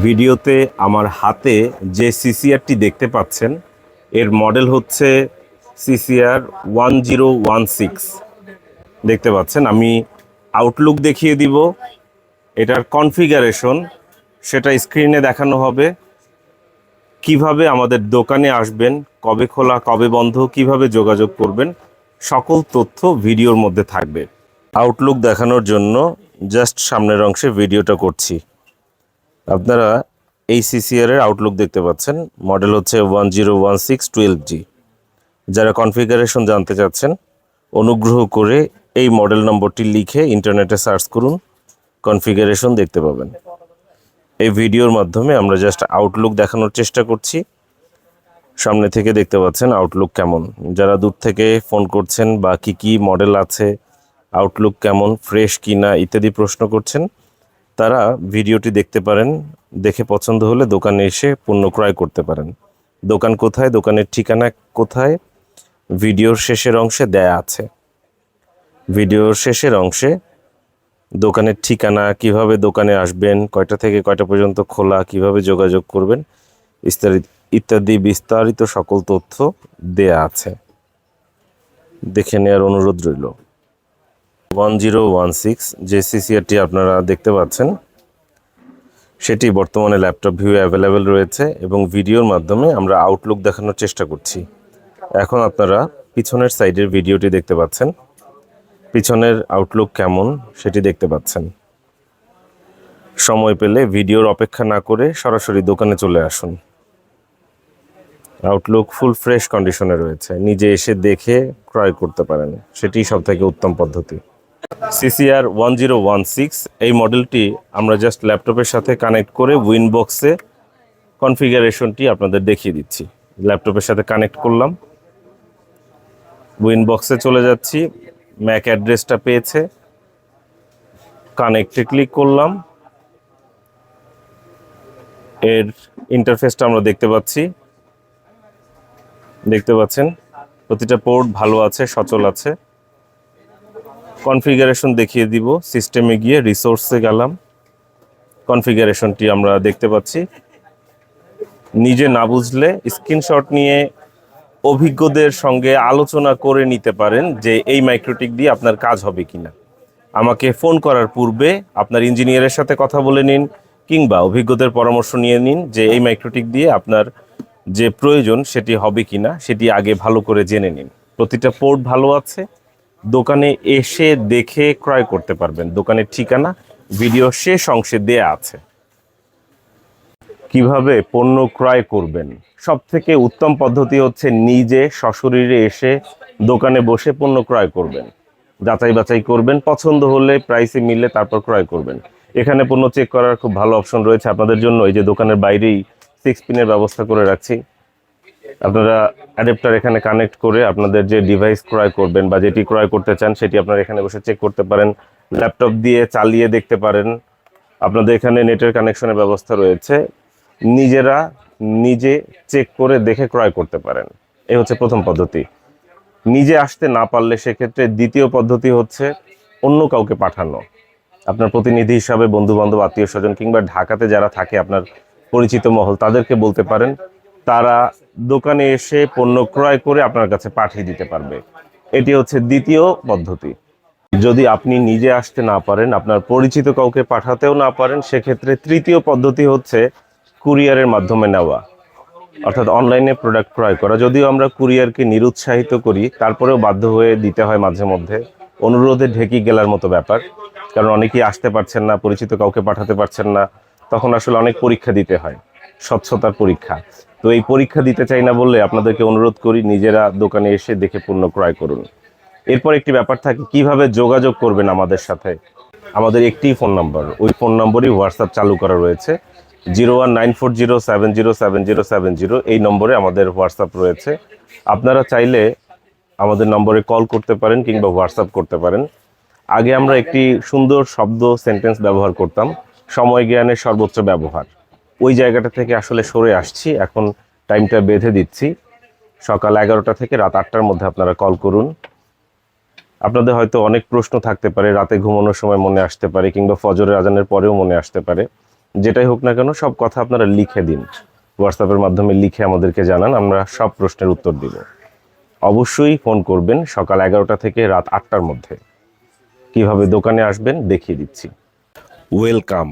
ভিডিওতে আমার হাতে যে সিসিআরটি দেখতে পাচ্ছেন, এর মডেল হচ্ছে CCR one zero one six দেখতে পাচ্ছেন, আমি আউটলুক দেখিয়ে দিব। এটার কনফিগারেশন সেটা স্ক্রিনে দেখানো হবে। কীভাবে আমাদের দোকানে আসবেন, কবে খোলা, কবে বন্ধ, কীভাবে যোগাযোগ করবেন, সকল তথ্য ভিডিওর মধ্যে থাকবে। আউটলুক দেখানোর জন্য জাস্ট সামনের অংশে ভিডিওটা করছি। আপনারা এই সিসিআর এর আউটলুক দেখতে পাচ্ছেন। মডেল হচ্ছে one zero one six twelve G যারা কনফিগারেশন জানতে চাচ্ছেন, অনুগ্রহ করে এই মডেল নম্বরটি লিখে ইন্টারনেটে সার্চ করুন কনফিগারেশন দেখতে পাবেন। এই ভিডিওর মাধ্যমে আমরা জাস্ট আউটলুক দেখানোর চেষ্টা করছি। সামনে থেকে দেখতে পাচ্ছেন আউটলুক কেমন। যারা দূর থেকে ফোন করছেন বা কি কি মডেল আছে আউটলুক কেমন ফ্রেশ কি না ইত্যাদি প্রশ্ন করছেন তারা ভিডিওটি দেখতে পারেন, দেখে পছন্দ হলে দোকানে এসে পণ্য ক্রয় করতে পারেন। দোকান কোথায়, দোকানের ঠিকানা কোথায়, ভিডিওর শেষের অংশে দেয়া আছে। ভিডিওর শেষের অংশে দোকানের ঠিকানা, কীভাবে দোকানে আসবেন, কয়টা থেকে কয়টা পর্যন্ত খোলা, কীভাবে যোগাযোগ করবেন ইত্যাদি ইত্যাদি বিস্তারিত সকল তথ্য দেয়া আছে। দেখে নেওয়ার অনুরোধ রইল। ওয়ান জিরো ওয়ান সিক্স যে সিসিআরটি আপনারা দেখতে পাচ্ছেন। সেটি বর্তমানে ল্যাপটপ ভিউ অ্যাভেলেবেল রয়েছে এবং ভিডিওর মাধ্যমে আমরা আউটলুক দেখানোর চেষ্টা করছি। এখন আপনারা পিছনের সাইডের ভিডিওটি দেখতে পাচ্ছেন। পিছনের আউটলুক কেমন সেটি দেখতে পাচ্ছেন। সময় পেলে ভিডিওর অপেক্ষা না করে সরাসরি দোকানে চলে আসুন। আউটলুক ফুল ফ্রেশ কন্ডিশনে রয়েছে। নিজে এসে দেখে ক্রয় করতে পারেন। সেটি সবথেকে উত্তম পদ্ধতি। CCR one zero one six এই মডেলটি আমরা জাস্ট ল্যাপটপের সাথে কানেক্ট করে উইনবক্সে কনফিগারেশনটি আপনাদের দেখিয়ে দিচ্ছি। ল্যাপটপের সাথে কানেক্ট করলাম। উইনবক্সে চলে যাচ্ছি। ম্যাক অ্যাড্রেসটা পেয়েছে। কানেক্টে ক্লিক করলাম। এর ইন্টারফেসটা আমরা দেখতে পাচ্ছি। দেখতে পাচ্ছেন? প্রতিটা পোর্ট ভালো আছে, সচল আছে। কনফিগারেশন দেখিয়ে দিব সিস্টেমে গিয়ে রিসোর্সে গেলাম। কনফিগারেশনটি আমরা দেখতে পাচ্ছি। নিজে না বুঝলে স্ক্রিনশট নিয়ে অভিজ্ঞদের সঙ্গে আলোচনা করে নিতে পারেন যে এই মাইক্রোটিক দিয়ে আপনার কাজ হবে কিনা। আমাকে ফোন করার পূর্বে আপনার ইঞ্জিনিয়ারের সাথে কথা বলে নিন, কিংবা অভিজ্ঞদের পরামর্শ নিয়ে নিন যে এই মাইক্রোটিক দিয়ে আপনার যে প্রয়োজন সেটি হবে কিনা, সেটি আগে ভালো করে জেনে নিন। প্রতিটা পোর্ট ভালো আছে দোকানে এসে দেখে ক্রয় করতে পারবেন। দোকানের ঠিকানা ভিডিও শেষ অংশে দেয়া আছে। কীভাবে পণ্য ক্রয় করবেন? সব থেকে উত্তম পদ্ধতি হচ্ছে নিজে সশরীরে এসে দোকানে বসে পণ্য ক্রয় করবেন। যাচাই বাছাই করবেন, পছন্দ হলে প্রাইসে মিললে তারপর ক্রয় করবেন। এখানে পণ্য চেক করার খুব ভালো অপশন রয়েছে আপনাদের জন্য। এই যে দোকানের বাইরেই সিক্স পিনের ব্যবস্থা করে রাখছি। আপনারা অ্যাডাপ্টার এখানে কানেক্ট করে আপনাদের যে ডিভাইস ক্রয় করবেন বা যেটি ক্রয় করতে চান, সেটি আপনারা এখানে বসে চেক করতে পারেন। ল্যাপটপ দিয়ে চালিয়ে দেখতে পারেন। আপনাদের এখানে নেটের কানেকশনের ব্যবস্থা রয়েছে। নিজেরা নিজে চেক করে দেখে ক্রয় করতে পারেন। এই হচ্ছে প্রথম পদ্ধতি। নিজে আসতে না পারলে সেক্ষেত্রে দ্বিতীয় পদ্ধতি হচ্ছে অন্য কাউকে পাঠানো। আপনার প্রতিনিধি হিসাবে বন্ধু বান্ধব আত্মীয় স্বজন কিংবা ঢাকাতে যারা থাকে, আপনার পরিচিত মহল, তাদেরকে বলতে পারেন তারা দোকানে এসে পণ্য ক্রয় করে আপনার কাছে পাঠিয়ে দিতে পারবে। এটি হচ্ছে দ্বিতীয় পদ্ধতি। যদি আপনি নিজে আসতে না পারেন, আপনার পরিচিত কাউকে পাঠাতেও না পারেন, সেক্ষেত্রে তৃতীয় পদ্ধতি হচ্ছে কুরিয়ারের মাধ্যমে নেওয়া। অর্থাৎ অনলাইনে প্রোডাক্ট ক্রয় করা। যদিও আমরা কুরিয়ারকে নিরুৎসাহিত করি, তারপরেও বাধ্য হয়ে দিতে হয় মাঝে মধ্যে। অনুরোধে ঢেকি গেলার মতো ব্যাপার। কারণ অনেকেই আসতে পারছেন না, পরিচিত কাউকে পাঠাতে পারছেন না। তখন আসলে অনেক পরীক্ষা দিতে হয়। স্বচ্ছতার পরীক্ষা। তো এই পরীক্ষা দিতে চাই না বললে আপনাদেরকে অনুরোধ করি, নিজেরা দোকানে এসে দেখে পণ্য ক্রয় করুন। এরপর একটি ব্যাপার থাকে, কীভাবে যোগাযোগ করবেন আমাদের সাথে? আমাদের একটি ফোন নাম্বার, ওই ফোন নম্বরই হোয়াটসঅ্যাপ চালু করা রয়েছে। Zero one nine four zero seven zero seven zero seven zero, এই নম্বরে আমাদের হোয়াটসঅ্যাপ রয়েছে। আপনারা চাইলে আমাদের নম্বরে কল করতে পারেন কিংবা হোয়াটসঅ্যাপ করতে পারেন। আগে আমরা একটি সুন্দর শব্দ সেন্টেন্স ব্যবহার করতাম, সময় জ্ঞানের সর্বোচ্চ ব্যবহার। ওই জায়গাটা থেকে আসলে সরে আসছি। এখন টাইমটা বেঁধে দিচ্ছি। সকাল এগারোটা থেকে রাত আটটার মধ্যে আপনারা কল করুন। আপনাদের হয়তো অনেক প্রশ্ন থাকতে পারে, রাতে ঘুমানোর সময় মনে আসতে পারে কিংবা ফজরের আজানের পরেও মনে আসতে পারে। যেটাই হোক না কেন, সব কথা আপনারা লিখে দিন। হোয়াটসঅ্যাপের মাধ্যমে লিখে আমাদেরকে জানান, আমরা সব প্রশ্নের উত্তর দিব। অবশ্যই ফোন করবেন সকাল এগারোটা থেকে রাত আটটার মধ্যে। কীভাবে দোকানে আসবেন দেখিয়ে দিচ্ছি। Welcome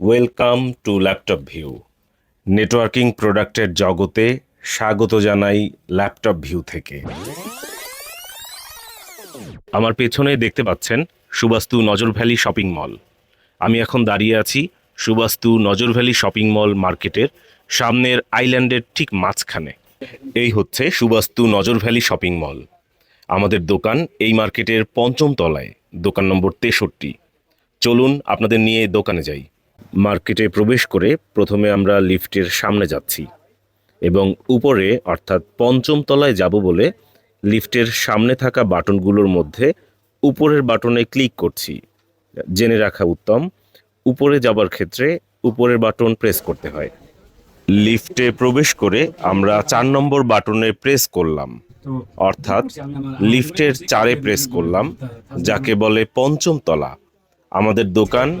welcome to laptop view networking প্রোডাক্টের জগতে স্বাগত জানাই ল্যাপটপ ভিউ থেকে। আমার পেছনে দেখতে পাচ্ছেন সুবাস্তু নজর ভ্যালি শপিং মল। আমি এখন দাঁড়িয়ে আছি সুবাস্তু নজর ভ্যালি শপিং মল মার্কেটের সামনের আইল্যান্ডের ঠিক মাঝখানে। এই হচ্ছে সুবাস্তু নজর ভ্যালি শপিং মল। আমাদের দোকান এই মার্কেটের পঞ্চম তলায়, দোকান নম্বর তেষট্টি। চলুন আপনাদের নিয়ে দোকানে যাই। মার্কেটে প্রবেশ করে প্রথমে আমরা লিফটের সামনে যাচ্ছি এবং উপরে অর্থাৎ পঞ্চম তলায় যাব বলে লিফটের সামনে থাকা বাটনগুলোর মধ্যে উপরের বাটনে ক্লিক করছি। জেনে রাখা উত্তম উপরে যাবার ক্ষেত্রে উপরের বাটন প্রেস করতে হয়। লিফটে প্রবেশ করে আমরা চার নম্বর বাটনে প্রেস করলাম। অর্থাৎ লিফটের চারে প্রেস করলাম যাকে বলে পঞ্চম তলা। আমাদের দোকান